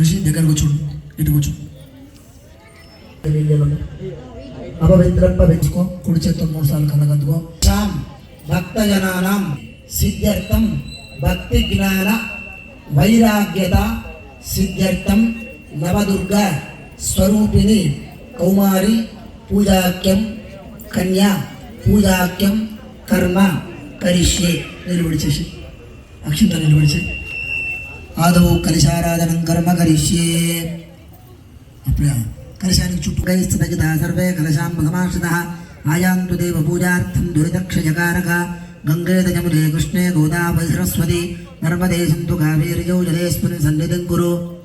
ఋషి దగ్గరకు కూర్చోండి ఇటు కూర్చో అపవిత్రత్వ పెంచుకో. కుడి చేత్తో మూడు సార్లు కలగద్దుకో శాం భక్తజనానాం సిద్ధ్యర్థం భక్తి జ్ఞాన వైరాగ్యత సిద్ధ్యర్థం నవదుర్గ స్వరూపిణి కౌమారి పూజాక్యం కన్యా పూజాక్యం కర్మ కరిష్యే. నిలబడిచేసి అక్షింత నిలబడిచే ఆదవు కలిశారాధనం కర్మ కరిష్యే. అప్పుడు కలశానికి చుట్టూ స్థితజిత సర్వే కలశాం సమాశ్రిత ఆయాంతు దేవ పూజార్థం దురితక్షయకారక గంగే జమునే కృష్ణే గోదావరి సరస్వతి నర్మదే సింధు కావేర్యౌ జలేస్మిన్ సన్నిధిం కురు.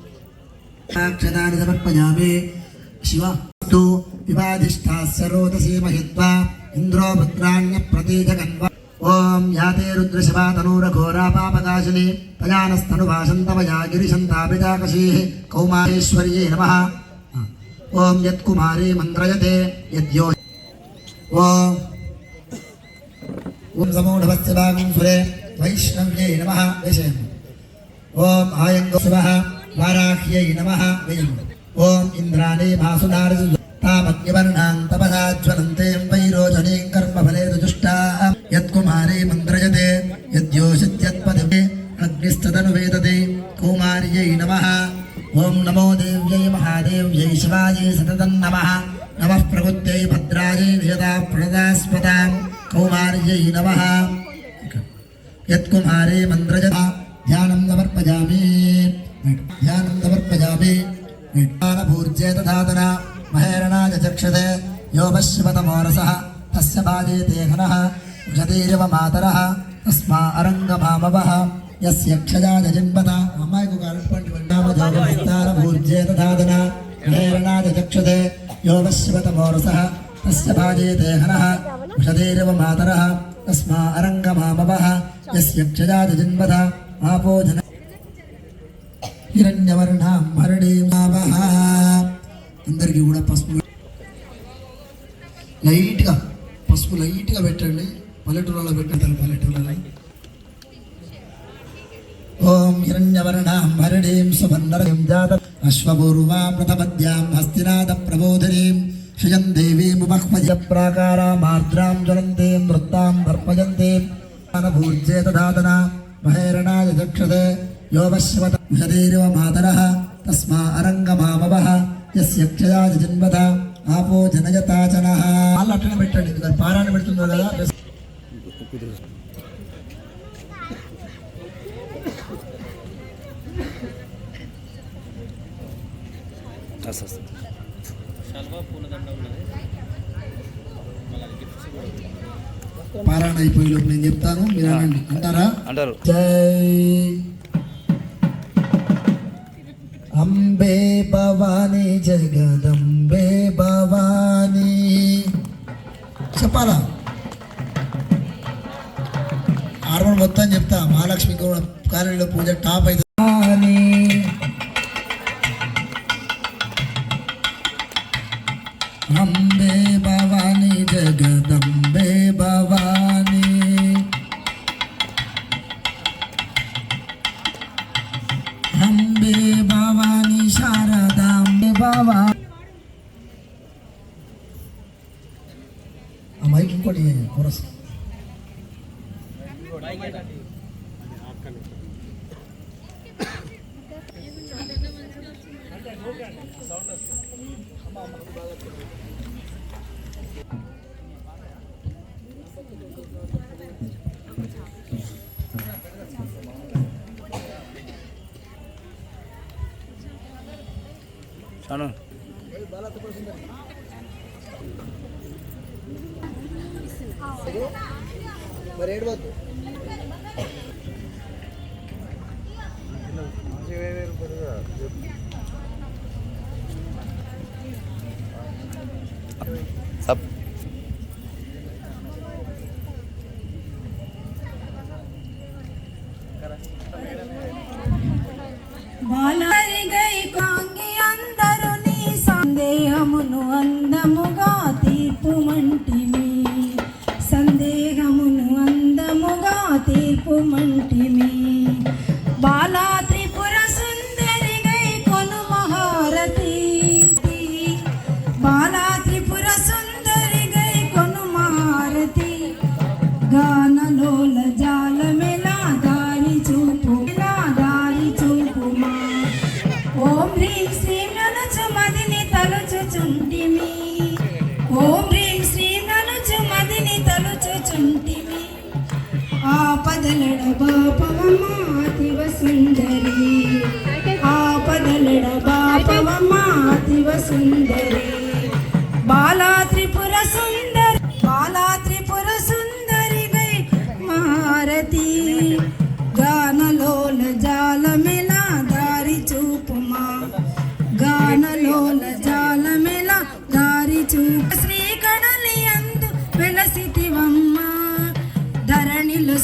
అక్షతాని సమర్పయామి. శివ తు వివాదిష్టాస్య రోదసీ ఇంద్రో పుత్రాణ్య ప్రతీజగన్వా. ఓం యాతే రుద్రశివా తనూరఘోరా పాపకాశిని తయానస్తనుభాషంతమయా గిరిశంతాపితాకశీ కౌమారేశ్వర్యే నమ. ఓం యత్కుమారీ మంత్రయతే యద్యో ఓం. ఓం సమూఢవస్య భాగం సురే వైష్ణవ్యై నమ. వేషయం ఓం ఆయంగో శివ వారాహ్యై నమ. వేయం ఓం ఇంద్రాణి భాసునారి తామగ్నివర్ణాం తపసాజ్వలంతేం వైరోచనీం కర్మఫలే नमो देव्यै महादेव्यै शिवायै सततं नमः। नमः प्रबुद्ध्यै भद्रायै नियता प्रणदास्पदां। कौमार्यै नमः। यत्कुमारे मन्द्रजता ध्यानं समर्पयामि। ध्यानं समर्पयामि। ज्ञानभूर्जे तथातना महेरणा चक्षते यो पश्यपतमोरसः तस्य बाजे तेघनः क्षतिरिव मातरः। तस्मा अरङ्गमामवः यस्य क्षया जजिम्बता। मम ఒక అల్పంటి విజ్ఞానభూర్జేత ధాతన మహేరణాయ చక్షతే యోపశ్యవతమోరసः తస్య బాధే దేహనः ఉషతీరివ మాతరः. తస్మా అరంగమామవः. యస్య క్షయాయ జన్మత ఆపో జన హిరణ్యవర్ణాం హరణీమావహ అందరికీ కూడా పసుపు లైట్గా పసుపు లైట్గా పెట్టండి. పల్లెటూరులో పెట్టండి. పల్లెటూరులో ఓం హిరణ్యవర్ణాం హరిణీం సువర్ణరీం జాత అశ్వపూర్వా ప్రథమద్యాం హస్తినాథ ప్రబోధినీం శ్రియం దేవీముమహ్మజ ప్రాకారామార్ద్రాం జ్వలంతీం వృత్తాం దర్పయంతీం అనభూర్జేత దాతన మహేరణాయ చక్షతే యోపశ్వత విషదీరివ మాతరः తస్మా అరంగమామవः యస్య క్షయాయ జన్మత ఆపో జనయతాచనः వాళ్ళు అట్లనే పెట్టండి ఎందుకంటే పారాయణ పెడుతున్నారు కదా పారాయణ అయిపోయే లోపు నేను చెప్తాను. మీరు అనండి అంటారా? అంటారు. జై. అంబే భవానీ జగదంబే భవానీ. చెప్పాలా? ఆర్మల్ మొత్తం చెప్తా. మహాలక్ష్మి కూడా కాలేజీలో పూజ టాప్ అయితే വന്ദേ ഭവാനി ജഗദം. మరి ఏడవద్దు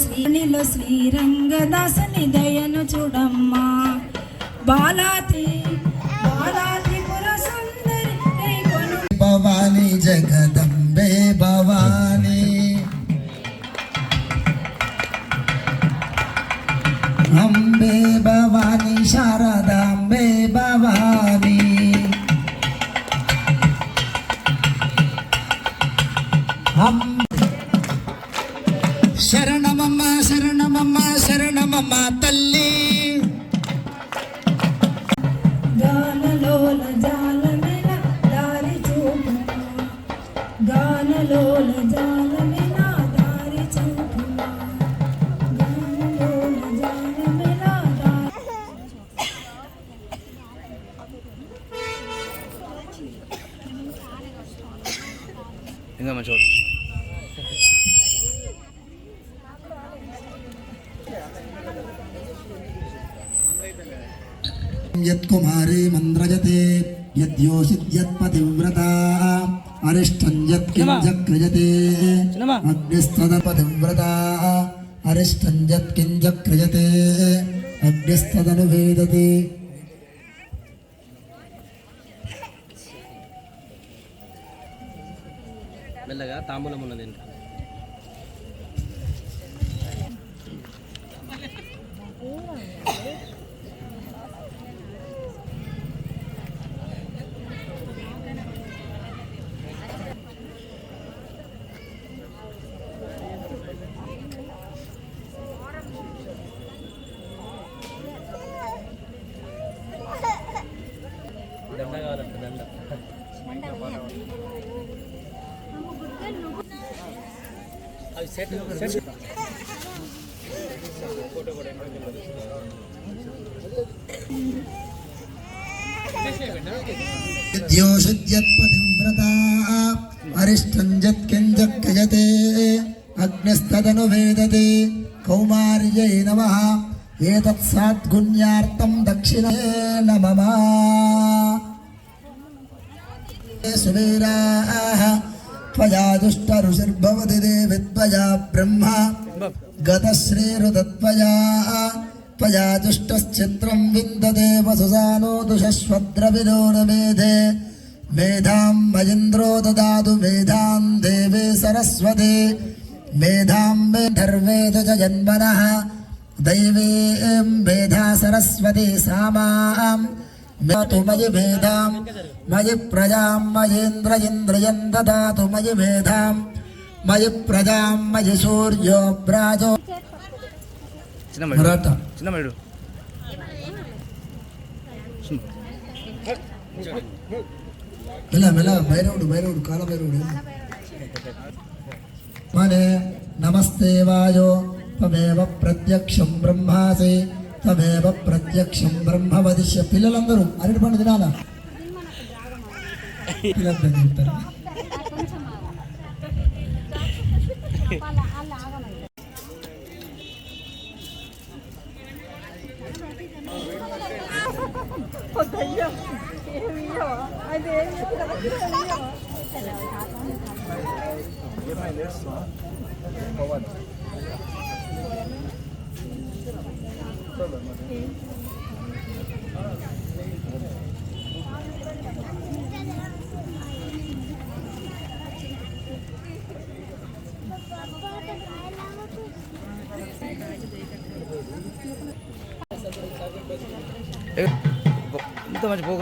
శ్రీనిలో శ్రీరంగదాసుని దయను చూడమ్మా. బాలాతి బాలాత్రిపుర సుందరి భవాని జగద శరణమమ్మ తల్లి యద్యోషిద్యత్పతివ్రతా అరిష్టం యత్కింజక్రియతే చిన్నమ్మా. అగ్నిస్తదపతివ్రతా అరిష్టం యత్కింజక్రియతే అగ్నిస్తదను వేదతే మెల్లగా తాంబూలం ఉన్నది यद्योषिद्यत्पतिव्रता अरिष्टञ्जत्किञ्जक्यजते अग्निस्तदनुवेदते कौमार्यै नमः एतत्साद्गुण्यार्थं दक्षिणे नमः। सुवीराः त्वया दुष्टऋषिर्भवति देवि त्वया ब्रह्मा। गतश्रीरुतत्वया। त्वया दुष्टश्चित्रं विन्दते वसुसानो दुषस्वद्रविनोरमेधे मेधां। मजिन्द्रो ददातु मेधां देवे सरस्वते। मेधां मे च जन्मनः। दैवे मेधा सरस्वती सा माम् దాతు మయి వేదాం మయి ప్రజాం మయేంద్ర ఇంద్రియం దాతు మయి వేదాం మయి ప్రజాం మయి సూర్యో బ్రాజో చిన్నమయుడు మెల్ల మెల్ల భైరవుడు భైరవుడు కాల భైరవుడు. మనే నమస్తే వాయో త్వమేవ ప్రత్యక్షం బ్రహ్మాసి. తమేవ ప్రత్యక్షం బ్రహ్మ వదిష్య పిల్లలందరూ అరటి పండు తినాలా పిల్లలందరూ చెప్తారు ఇంత మంచి పోకు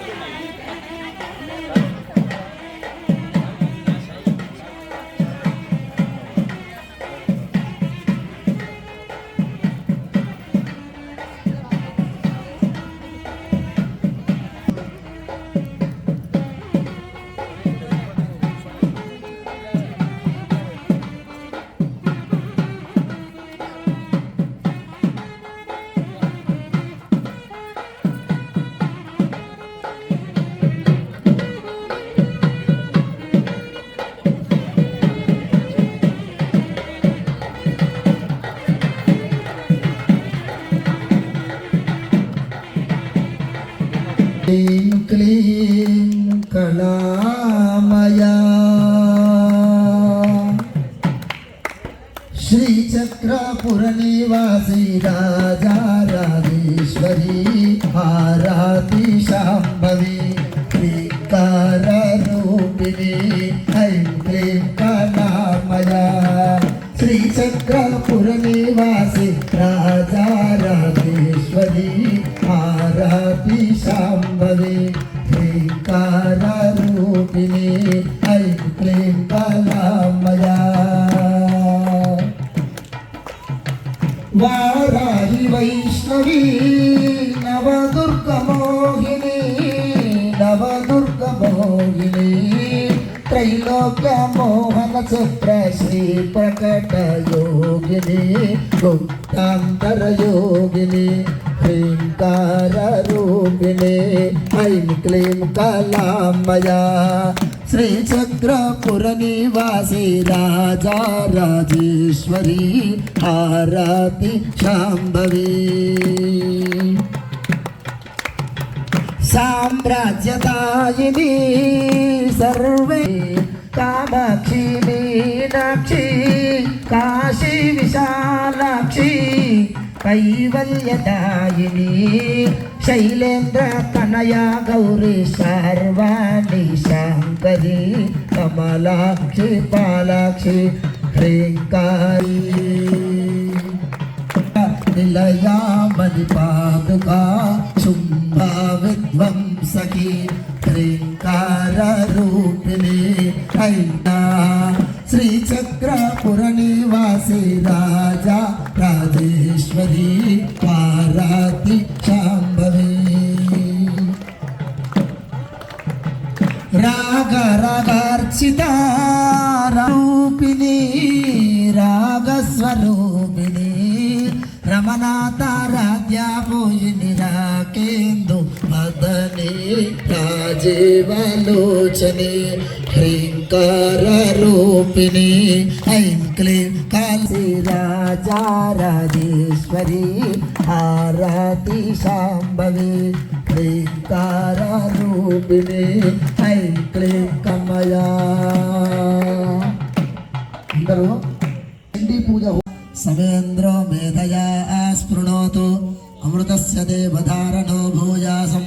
నడుతుంది సప్- క్లీం క్లీం కళామయా. శ్రీచక్రపుర నివాసి రాజా రాజేశ్వరి ఆరాతి శాంభవి శ్రీకార రూపిణి ఐం క్లీం కళామయా శ్రీచక్రపుర నివాసి రాజా రాజేశ్వరి ఆరాతి శాంభవి శ్రీకార రూపిణి ఐం క్లీం కళామయా వారాహి వైష్ణవి నవదుర్గ మోహిని నవదుర్గ మోహిని త్రైలోక్య మోహన చక్ర శ్రీ ప్రకట యోగిని గుప్తాంతర యోగిని ओंकार रूपिणे ऐं क्लीं कलामया निवासी राजा राजेश्वरी, आरति शाम्भवी साम्राज्यदायिनी सर्वे, कामाक्षी, मीनाक्षी, काशी, विशालाक्षी కైవల్యదాయిని శైలేంద్ర తనయా గౌరీ సర్వాణి శంకరి కమలాక్షి పాలాక్షి హ్రీంకారీ నిలయామది పాదుకా శుంభ విధ్వంసకి హ్రీంకార రూపిణి అయినా. శ్రీచక్రపుర నివాసి రాజా రాజేశ్వరి పారాతి శాంభవి రాగ రాగార్చిత రూపిణి రాగస్వరూపిణి రమణాతారాధ్యాపోయిని రాకేందు మదనే రాజీవలోచని. హ్రీంకార రూపిణి ఐం క్లీం కాళీ రాజా రాజేశ్వరి ఆరాతి శాంభవి హ్రీంకార రూపిణి ఐం క్లీం కమయా అందరూ చండీ పూజ సవేంద్రో మేధయా స్పృణోతు అమృతస్య దేవధారణో భూయాసం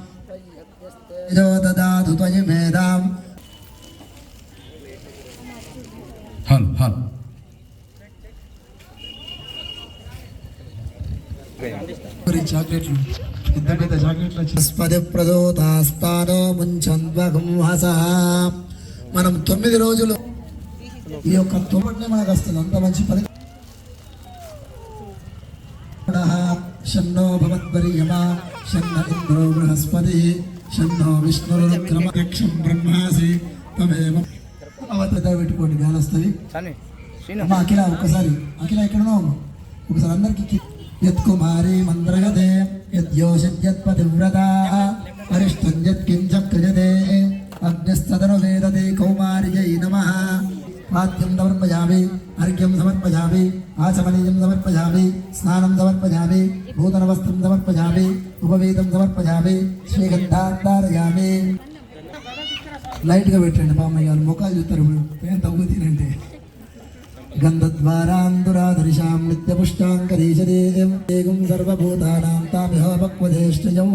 చాక్లెట్లు పెద్ద పెద్ద చాక్లెట్లు వచ్చి స్పది ప్రదోతాస్తానో ముంచంద్వగుంహస మనం తొమ్మిది రోజులు ఈ యొక్క తొమ్మిది మనకు వస్తుంది. అంత మంచి పని. షన్నో భవద్వర్యమా షన్న ఇంద్రో బృహస్పతి. షన్నో విష్ణురుక్రమక్షం బ్రహ్మాసి తమేవ. అవతద పెట్టుకోండి గాలి వస్తుంది అమ్మ అఖిల ఒక్కసారి. అఖిల ఎక్కడనో ఒకసారి అందరికి యత్కుమారి మంత్రగదే యద్యోషద్యత్పతివ్రత అరిష్టం యత్కించ క్రియతే అగ్నిస్తదను వేదతే కౌమార్యై నమ. పాద్యం సమర్పయామి అర్ఘ్యం సమర్పయామి ఆచమనీయం సమర్పయామి స్నానం సమర్పయామి నూతన వస్త్రం సమర్పయామి ఉపవేదం సమర్పజామి శ్రీగంధాధారయామి. లైట్గా పెట్టండి బామ్మయ్య గారు ముఖాలు చూస్తారు ఇప్పుడు. ఏం తగ్గు తినంటే గంధద్వారాందురాదర్శాం నిత్యపుష్టాంకరీశదేవం ఏకం సర్వభూతానాం తామిహ పక్వదేష్టయం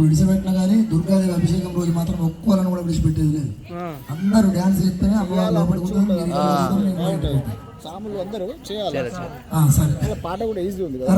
ఇప్పుడు విడిచిపెట్టినా కానీ దుర్గాదేవి అభిషేకం రోజు మాత్రం ఒక్కోలను కూడా విడిచిపెట్టేది లేదు. అందరూ డ్యాన్స్ చేస్తేనే అమ్మవారు. సాములు అందరూ చేయాలి? ఆ, సరే. పాట కూడా ఈజీ ఉంది కదా.